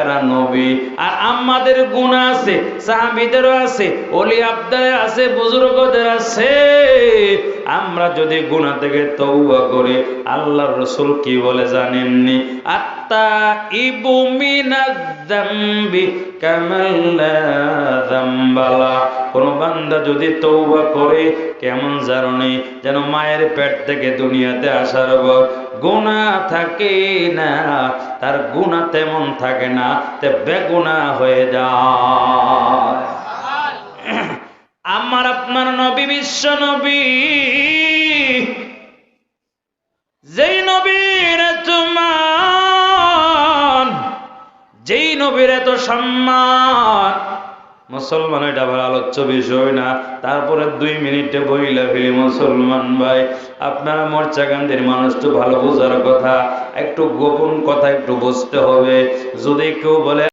এরা নবী। আর আমাদের আছে, সাহাবিদেরও আছে অলি আছে, বুজুর্গদের আছে। আমরা যদি গুণা থেকে তৌবা করি আল্লাহ রসুল কি বলে জানেননি? আত্মা ইবু কামাল্লা কোন বান্দা যদি তৌবা করে, কেমন জানি যেন মায়ের পেট থেকে দুনিয়াতে আসার পর গুণা থাকে না। তার গুণা তেমন থাকে না তে বেগুনা হয়ে যায়। আমার আপনার নবী বিশ্ব নবী, যেই নবীর তোমার যেই নবীর এত সম্মান মুসলমান এটা আবার আলোচ্য বিষয় না। তারপরে দুই মিনিটে বইলা ফেলি, মুসলমান ভাই, আপনারা মরচাকান্দির মানুষ তো ভালো বোঝার কথা। একটু গোপন কথা একটু বুঝতে হবে। যদি কেউ বলে